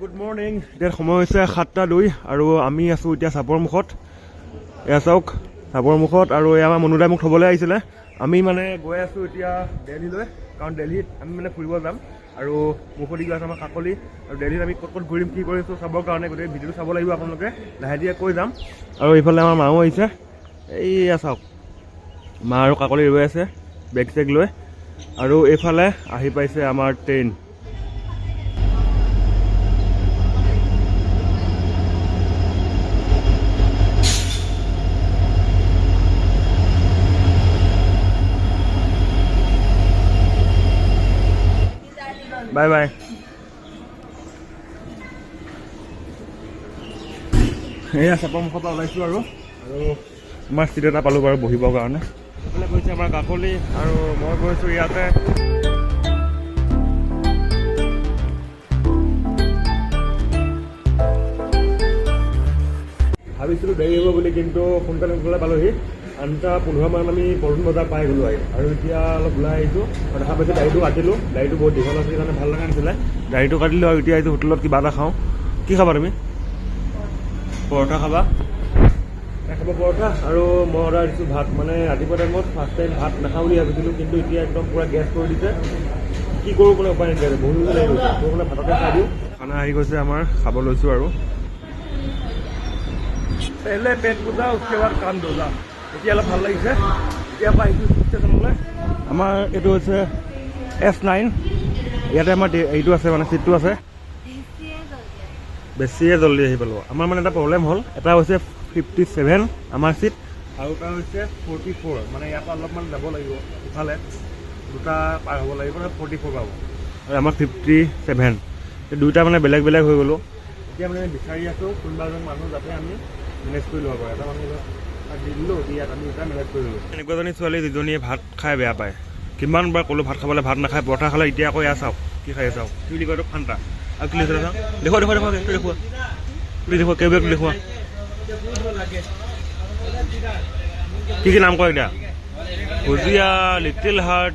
Good morning এতিয়া সময় হৈছে সাতটা দুই আৰু আমি আছোঁ এতিয়া চাপৰ মুখত। এয়া চাওক চাপৰ মুখত আৰু এয়া আমাৰ মনুদাই মোক থ'বলৈ আহিছিলে। আমি মানে গৈ আছোঁ এতিয়া দেলহিলৈ কাৰণ দেলহিত আমি মানে ফুৰিব যাম। আৰু মুখতি গৈ আছে আমাৰ কাকলি। আৰু দেলহিত আমি ক'ত ক'ত ঘূৰিম কি কৰিছোঁ চাবৰ কাৰণে গোটেই ভিডিঅ'টো চাব লাগিব আপোনালোকে। লাহে ধীৰে কৈ যাম। আৰু এইফালে আমাৰ মাও আহিছে। এইয়া চাওক মা আৰু কাকলি ৰৈ আছে বেগ চেগ লৈ। আৰু এইফালে আহি পাইছে আমাৰ ট্ৰেইন। বাই বাই এয়া চাপৰ মুখৰ পৰা ওলাইছোঁ আৰু। আৰু আমাৰ চিট এটা পালোঁ বাৰু বহিবৰ কাৰণে। সেইফালে গৈছে আমাৰ কাকলি আৰু মই গৈছোঁ ইয়াতে। ভাবিছিলোঁ দেৰি হ'ব বুলি কিন্তু সোনকালে সোনকালে পালোহি। আঠটা পোন্ধৰ মান আমি পল্টন বজাৰ পাই গ'লোঁ আহি আৰু এতিয়া অলপ ওলাই আহিছোঁ। আৰু দেখা পাইছোঁ গাড়ীটো কাটিলোঁ। গাড়ীটো বহুত দীঘল আছিল কাৰণে ভালো লগা নাছিলে। গাড়ীটো কাটিলোঁ আৰু এতিয়া আহিছোঁ হোটেলত কিবা এটা খাওঁ। কি খাবা তুমি? পৰঠা খাবা। খাব পৰঠা। আৰু মই অৰ্ডাৰ দিছোঁ ভাত। মানে ৰাতিপুৱা টাইমত ফাৰ্ষ্ট টাইম ভাত নাখাওঁ বুলি ভাবিছিলোঁ। কিন্তু এতিয়া একদম পূৰা গেছ কৰি দিছে। কি কৰোঁ কোনো উপায় নাইকিয়া বহুত লাগি গৈছে মই মানে ভাতকে খাই দিওঁ। খানা আহি গৈছে আমাৰ। খাব লৈছোঁ আৰু। পেহলে পেট পূজা বাদ কাম দোজা এতিয়া অলপ ভালো লাগিছে। এতিয়া পৰা আহিছোঁ ষ্টেচনলৈ। আমাৰ এইটো হৈছে এছ নাইন। ইয়াতে আমাৰ এইটো আছে মানে চিটটো আছে। বেছিয়ে জল্দি আহি পালোঁ আমাৰ মানে এটা প্ৰব্লেম হ'ল। এটা হৈছে ফিফটি ছেভেন আমাৰ চিট। আৰু এটা হৈছে ফৰ্টি ফ'ৰ মানে ইয়াৰ পৰা অলপমান যাব লাগিব। ইফালে দুটা পাৰ হ'ব লাগিব ফৰ্টি ফ'ৰ পাব। আৰু আমাৰ ফিফটি ছেভেন দুইটা মানে বেলেগ বেলেগ হৈ গ'লোঁ। এতিয়া মানে বিচাৰি আছোঁ কোনোবা এজন মানুহ যাতে আমি মেনেজ কৰি ল'ব পাৰোঁ। এটা মানুহ আমি এনেকুৱা এজনী ছোৱালী যিজনীয়ে ভাত খাই বেয়া পায়। কিমান বাৰ ক'লোঁ ভাত খাবলৈ ভাত নাখায় পৰঠা খালে এতিয়া আকৌ এয়া চাওক কি খাই চাওক। কি বুলি কয় এইটো? ফান্তা আৰু কি চাওক দেখুৱা দেখুৱা দেখুৱা এইটো দেখুৱা। তুমি দেখুৱা কেইবাৰটো দেখুৱা কি কি নাম কয় এতিয়া? ভুজিয়া লিটিল হাৰ্ট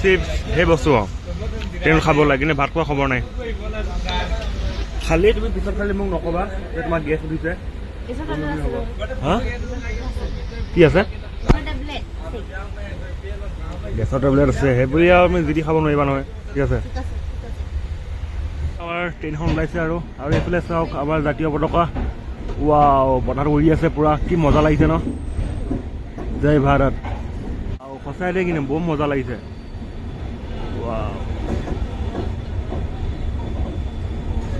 চিপছ সেই বস্তু আৰু। তেওঁ খাব লাগে কিন্তু ভাত খোৱা খবৰ নাই। খালি তুমি পিছত খালি মোক নক'বা যে তোমাৰ গেছ উঠিছে। হা? কি আছে? গেছৰ টেবলেট আছে। সেইবুলি আৰু আমি যি খাব নোৱাৰিবা নহয়। ঠিক আছে? আমাৰ ট্ৰেইনখন ওলাইছে আৰু। আৰু এইফালে চাওক আমাৰ জাতীয় পতাকা। ৱাও বতাহটো উৰি আছে পূৰা। কি মজা লাগিছে ন? জয় ভাৰত। আৰু সঁচাই দেই কিন্তু বহুত মজা লাগিছে। ৱাও।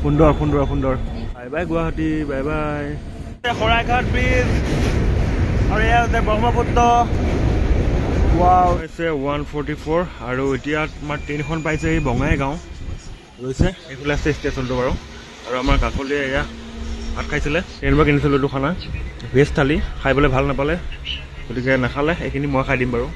সুন্দৰ সুন্দৰ সুন্দৰ। Bye bye Guwahati. Bye bye. Saraighat bridge আৰু এয়া হৈছে ব্ৰহ্মপুত্ৰ। ৱাও হৈছে ওৱান ফৰ্টি ফ'ৰ আৰু এতিয়া তোমাৰ ট্ৰেইনখন পাইছে এই বঙাইগাঁও ৰৈছে এইফালে আছে ষ্টেচনটো বাৰু। আৰু আমাৰ কাকলিয়ে এয়া ভাত খাইছিলে। ট্ৰেইনৰ পৰা কিনিছিলোঁ এইটো খানা ভেজ থালি খাই পেলাই ভাল নাপালে। গতিকে নাখালে এইখিনি মই খাই দিম বাৰু।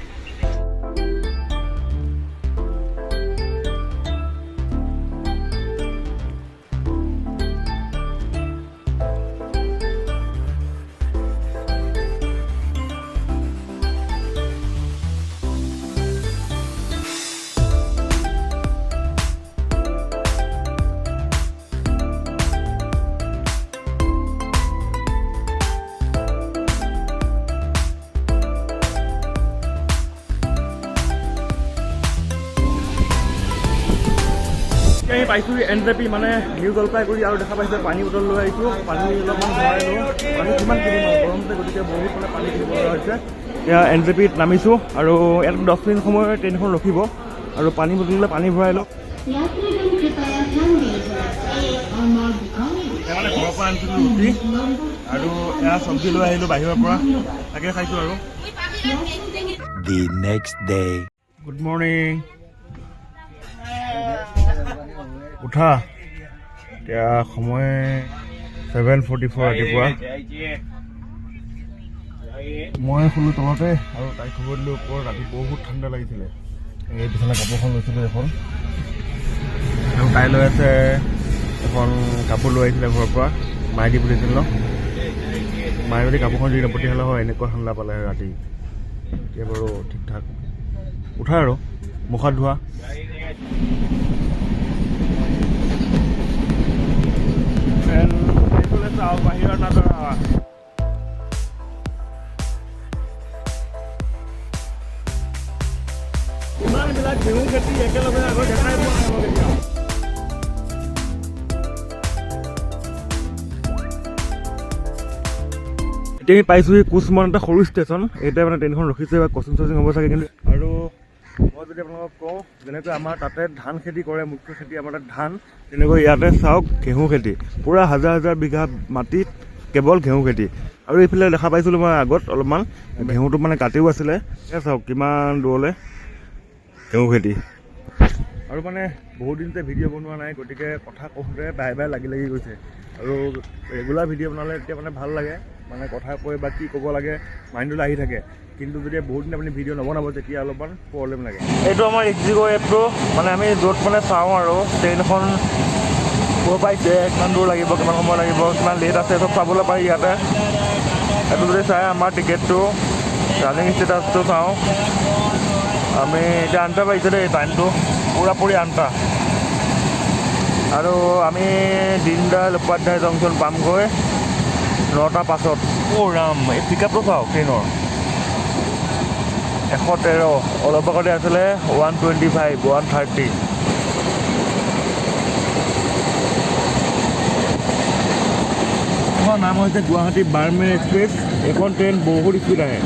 আমি পাইছোঁহি এন জে পি মানে নিউ জলপাইগুড়ি আৰু দেখা পাইছে পানী বটল লৈ আহিছোঁ। পানী অলপমান ভৰাই লওঁ। পানী কিমান গৰমতে গতিকে বহুত মানে পানী কিনিব লগা হৈছে। এতিয়া এন জে পিত নামিছোঁ আৰু ইয়াত দহ মিনিট সময় ট্ৰেইনখন ৰখিব। আৰু পানী বটললৈ পানী ভৰাই লওঁ মানে ঘৰৰ পৰা আনিছিলোঁ আৰু এয়া চব্জি লৈ আহিলোঁ বাহিৰৰ পৰা। তাকে খাইছোঁ আৰু। The next day. Good morning. উঠা। এতিয়া সময় ছেভেন ফৰ্টি ফ'ৰ ৰাতিপুৱা। মই শুলোঁ তলতে আৰু তাইক খবৰ দিলোঁ ওপৰত ৰাতি বহুত ঠাণ্ডা লাগিছিলে। এই বিচনা কাপোৰখন লৈছিলোঁ এখন। আৰু তাই লৈ আছে এখন কাপোৰ লৈ আহিছিলে ঘৰৰ পৰা মায়ে দি পঠিয়াইছিল ন মায়ে যদি কাপোৰখন দি নপঠিয়ালে হয় এনেকুৱা ঠাণ্ডা পালে ৰাতি। এতিয়া বাৰু ঠিক ঠাক উঠা আৰু মুখত ধোৱা। en এইফালে চাওঁ বাহিৰৰ নাটক ইমানবিলাক ঘেঁহু খেতি একেলগে এতিয়া আমি পাইছোঁহি কোচমৰাণ, এটা সৰু ষ্টেচন এতিয়া মানে ট্ৰেইনখন ৰখিছে বা কচিং চচিং হ'ব চাগে, কিন্তু আৰু মই যদি আপোনালোকক কওঁ যেনেকৈ আমাৰ তাতে ধান খেতি কৰে মুখ্য খেতি আমাৰ তাত ধান তেনেকৈ ইয়াতে চাওক ঘেঁহু খেতি। পূৰা হাজাৰ হাজাৰ বিঘা মাটিত কেৱল ঘেঁহু খেতি। আৰু এইফালে দেখা পাইছিলোঁ মই আগত অলপমান ঘেঁহুটো মানে কাটিও আছিলে। এয়া চাওক কিমান দূৰলৈ ঘেঁহু খেতি। আৰু মানে বহুত দিনতে ভিডিঅ' বনোৱা নাই গতিকে কথা কওঁতে বাই বাই লাগি লাগি গৈছে। আৰু ৰেগুলাৰ ভিডিঅ' বনালে তেতিয়া মানে ভাল লাগে মানে কথা কৈ বা কি ক'ব লাগে মাইণ্ডলৈ আহি থাকে। কিন্তু যদি বহুত দিন আপুনি ভিডিঅ' নবনাব তেতিয়া অলপমান প্ৰব্লেম লাগে। এইটো আমাৰ এক্সিগো এপটো মানে আমি য'ত মানে চাওঁ আৰু ট্ৰেইনখন ক'ৰ পাইছে কিমান দূৰ লাগিব কিমান সময় লাগিব কিমান লেট আছে চব চাবলৈ পাৰি ইয়াতে। এইটো যদি চাই আমাৰ টিকেটটো ৰানিং ষ্টেটাছটো চাওঁ। আমি এতিয়া আনটা পাইছোঁ দেই টাইমটো পূৰাপূৰি আনটা। আৰু আমি দীনদয়াল উপাধ্যায় জংচন পামগৈ নটা পাছত অ' ৰাম এই পিক আপটো চাওক ট্ৰেইনৰ। এশ তেৰ অলপ আগতে আছিলে one twenty five one thirty এইখনৰ নাম হৈছে গুৱাহাটী বাৰ্মেন এক্সপ্ৰেছ এইখন ট্ৰেইন বহুত স্পীড আহে।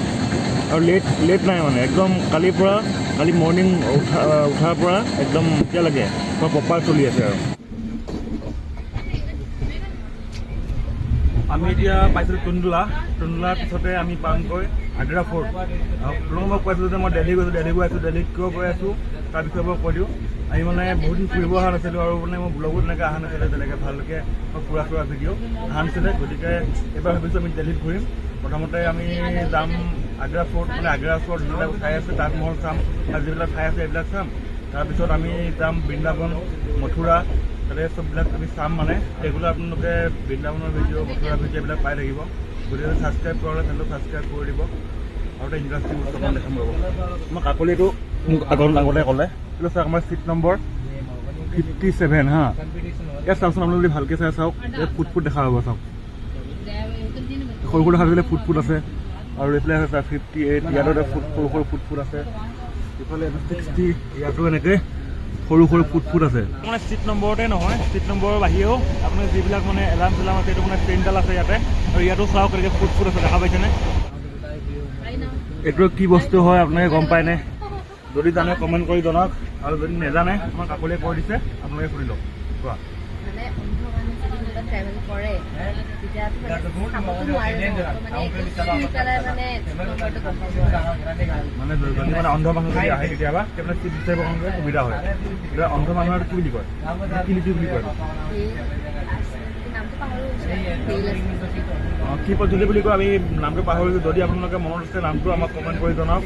আৰু লেট লেট নাই মানে একদম কালিৰ পৰা কালি মৰ্ণিং উঠা উঠাৰ পৰা একদম এতিয়ালৈকে পুৰা প্ৰপাৰ চলি আছে আৰু। আমি এতিয়া পাইছিলোঁ টুন্দুলা টুন্দুলাৰ পিছতে আমি পামগৈ আগ্ৰা ফৰ্ট। আপোনালোকক মই কৈছিলোঁ যে মই দেলহি গৈছোঁ দেলহি গৈ আছোঁ দেলহিত কিয় গৈ আছোঁ তাৰ বিষয়ে মই কৈ দিওঁ। আমি মানে বহুত দিন ফুৰিব অহা নাছিলোঁ আৰু মানে মই ব্লগো তেনেকৈ অহা নাছিলে তেনেকৈ ভালকৈ ফুৰা ফুৰা ভিডিঅ' অহা নাছিলে। গতিকে এইবাৰ ভাবিছোঁ আমি দেলহিত ঘূৰিম। প্ৰথমতে আমি যাম আগ্ৰা ফৰ্ট মানে আগ্ৰা ওচৰত যিবিলাক ঠাই আছে তাজমহল চাম যিবিলাক ঠাই আছে এইবিলাক চাম। তাৰপিছত আমি যাম বৃন্দাবন মথুৰা তাতে চববিলাক আমি চাম মানে। ৰেগুলাৰ আপোনালোকে বৃন্দাবনৰ ভিডিঅ' মথুৰা ভিডিঅ' এইবিলাক পাই থাকিব। গতিকে ছাবস্ক্ৰাইব কৰিলে চেনেলটো ছাবস্ক্ৰাইব কৰি দিব। আৰু এটা ইণ্টাৰেষ্টিং বস্তু অকণ দেখাম ৰ'ব। মই কাকলিটো আগত আগতে ক'লে। এইটো চাওক, আমাৰ চিট নম্বৰ ফিফটি ছেভেন হা। ইয়াত চাওকচোন যদি ভালকৈ চাই চাওক, ইয়াত ফুট ফুট দেখা পাব, চাওক। সৰু সৰু দেখা থাকিলে ফুট ফুট আছে। আৰু এইফালে আছে ফিফটি এইট ইয়াতো ফুট সৰু সৰু ফুট ফুট আছে। ইফালে ছিক্সটি ইয়াতো এনেকৈ। সৰু সৰু ফুট ফুট আছে। মানে চিট নম্বৰতে নহয় চিট নম্বৰৰ বাহিৰেও আপোনাৰ যিবিলাক মানে এলাৰ্ম চেলাৰ্ম আছে এইটো মানে ট্ৰেইনডাল আছে ইয়াতে। আৰু ইয়াতো চাওক এনেকৈ ফুট ফুট আছে দেখা পাইছেনে? এইটো কি বস্তু হয় আপোনালোকে গম পায়নে? যদি জানে কমেণ্ট কৰি জনাওক। আৰু যদি নেজানে আমাক কাকলিয়ে কৈ দিছে আপোনালোকে সুধি লওক। কোৱা? ট্ৰেভেল কৰে তেতিয়াতো মানে চাবতো নোৱাৰে মানে পেলাই নম্বৰটো গম অন্ধ মানুহ যদি আহে কেতিয়াবা তেতিয়া চিট বিচাৰিব কাৰণে সুবিধা হয়। এতিয়া অন্ধ মানুহৰ কি বুলি কয়? কি লিপি বুলি কয়? কি পদ্ধতি বুলি কয় আমি নামটো পাহৰিছোঁ যদি আপোনালোকে মনত আছে নামটো আমাক কমেণ্ট কৰি জনাওক।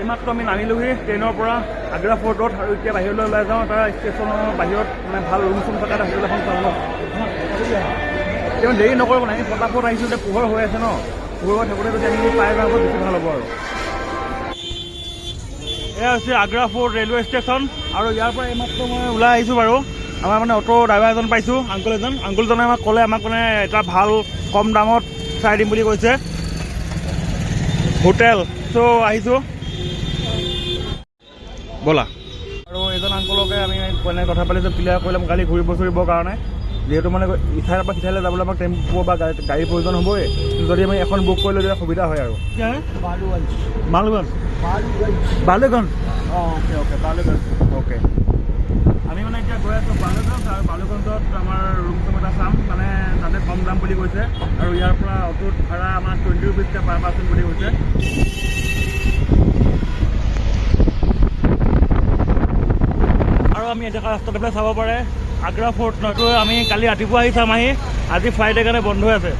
এইমাত্ৰ আমি নামিলোহি ট্ৰেইনৰ পৰা আগ্ৰা ফৰ্টত আৰু এতিয়া বাহিৰলৈ ওলাই যাওঁ। তাৰ ষ্টেচনৰ বাহিৰত মানে ভাল ৰুম চুম থকা এটা হোটেল এখন চাওঁ ন। তেওঁ দেৰি নকৰিব নাই আমি আহিছোঁ যে পোহৰ হৈ আছে ন। পোহৰ থাকোঁতে যদি আমি পাই যাওঁ বেছি ভাল হ'ব আৰু। এয়া হৈছে আগ্ৰা ফৰ্ট ৰেলৱে ষ্টেচন আৰু ইয়াৰ পৰা এইমাত্ৰ মই ওলাই আহিছোঁ বাৰু। আমাৰ মানে অ'টো ড্ৰাইভাৰ এজন পাইছোঁ আংকুল এজন। আংকুলজনে আমাক ক'লে আমাক মানে এটা ভাল কম দামত চাই দিম বুলি কৈছে। হোটেল। চ' আহিছোঁ। ব'লা। আৰু এজন আংকুলকে আমি কথা পাতিছোঁ ক্লিয়াৰ কৰিলে কালি ঘূৰিব চুৰিবৰ কাৰণে। যিহেতু মানে ইঠাইৰ পৰা সিঠাইলৈ যাবলৈ আমাক টেম্পু বা গাড়ী গাড়ীৰ প্ৰয়োজন হ'বই। যদি আমি এখন বুক কৰিলে তেতিয়া সুবিধা হয় আৰু। মালগঞ্জ বালুগঞ্জ। অঁ অ'কে অ'কে বালুগঞ্জ। অ'কে। আমি মানে এতিয়া গৈ আছোঁ বালুগঞ্জ আৰু বালুগঞ্জত আমাৰ ৰুম চুম এটা চাম। মানে তাতে কম দাম বুলি কৈছে। আৰু ইয়াৰ পৰা অটোত ভাড়া আমাৰ টুৱেণ্টি ৰুপিজকৈ পাৰ পাৰ্চন বুলি কৈছে। আৰু আমি এতিয়া ৰাস্তাত চাব পাৰে। আগ্ৰা ফৰ্ট নটো আমি কালি ৰাতিপুৱা আহি চাম আহি আজি ফ্ৰাইডে কাৰণে বন্ধ হৈ আছে।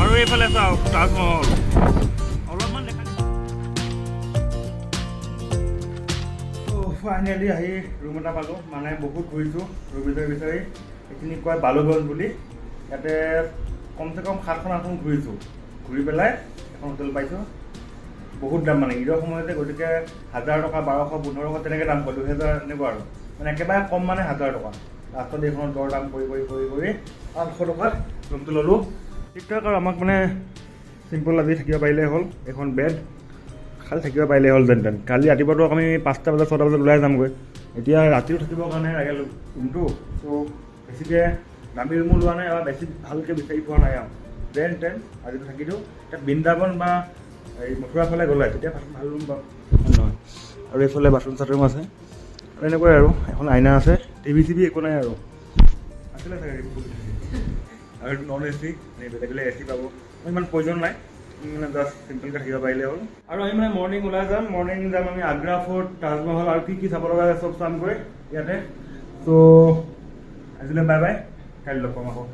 আৰু এইফালে চাওক, তাজমহল। অলপমান দেখা ফাইনেলি আহি ৰুম এটা পালোঁ মানে বহুত ঘূৰিছোঁ ৰুম বিচাৰি বিচাৰি এইখিনি কয় বালুগঞ্জ বুলি। ইয়াতে কমচে কম সাতখন আঠখন ঘূৰিছোঁ। ঘূৰি পেলাই হোটেল পাইছোঁ। বহুত দাম মানে ঈদৰ সময়তে গতিকে হাজাৰ টকা, বাৰশ, পোন্ধৰশ তেনেকৈ দাম কয়, দুহেজাৰ এনেকুৱা আৰু। মানে একেবাৰে কম মানে হাজাৰ টকা। লাষ্টত এইখনত দৰ দাম কৰি কৰি কৰি কৰি আঠশ টকাত ৰুমটো ল'লোঁ। ঠিক আৰু আমাক মানে চিম্পল আজি থাকিব পাৰিলে হ'ল, এখন বেড খালি থাকিব পাৰিলে হ'ল যেন তেন। কালি ৰাতিপুৱাতো আমি পাঁচটা বজাত, ছটা বজাত ওলাই যামগৈ। এতিয়া ৰাতিও থাকিবৰ কাৰণে লাগে ৰুমটো ত' বেছিকৈ দামী ৰুমো লোৱা নাই আৰু বেছি ভালকৈ বিচাৰি পোৱা নাই আৰু। যেন তেন আজিতো থাকি দিওঁ এতিয়া বৃন্দাবন বা এই মথুৰা ফালে গ'লে তেতিয়া ভালো ভালো ৰুম পাম হয় নহয়। আৰু এইফালে বাথৰুম চাথৰুম আছে। আৰু এনেকুৱাই আৰু এখন আইনা আছে টিভি চিভি একো নাই আৰু। আছিলে চাগে আৰু নন এ চি বেলেগ বেলেগ এ চি পাব ইমান প্ৰয়োজন নাই। মানে জাষ্ট চিম্পলকৈ থাকিব পাৰিলে হ'ল। আৰু আমি মানে মৰ্ণিং ওলাই যাম। মৰ্ণিং যাম আমি আগ্ৰা ফৰ্ট তাজমহল আৰু কি কি চাব লগা আছে চব চামগৈ ইয়াতে। ত' আজিলৈ বাই বাই কাইলৈ লগ পাম আকৌ।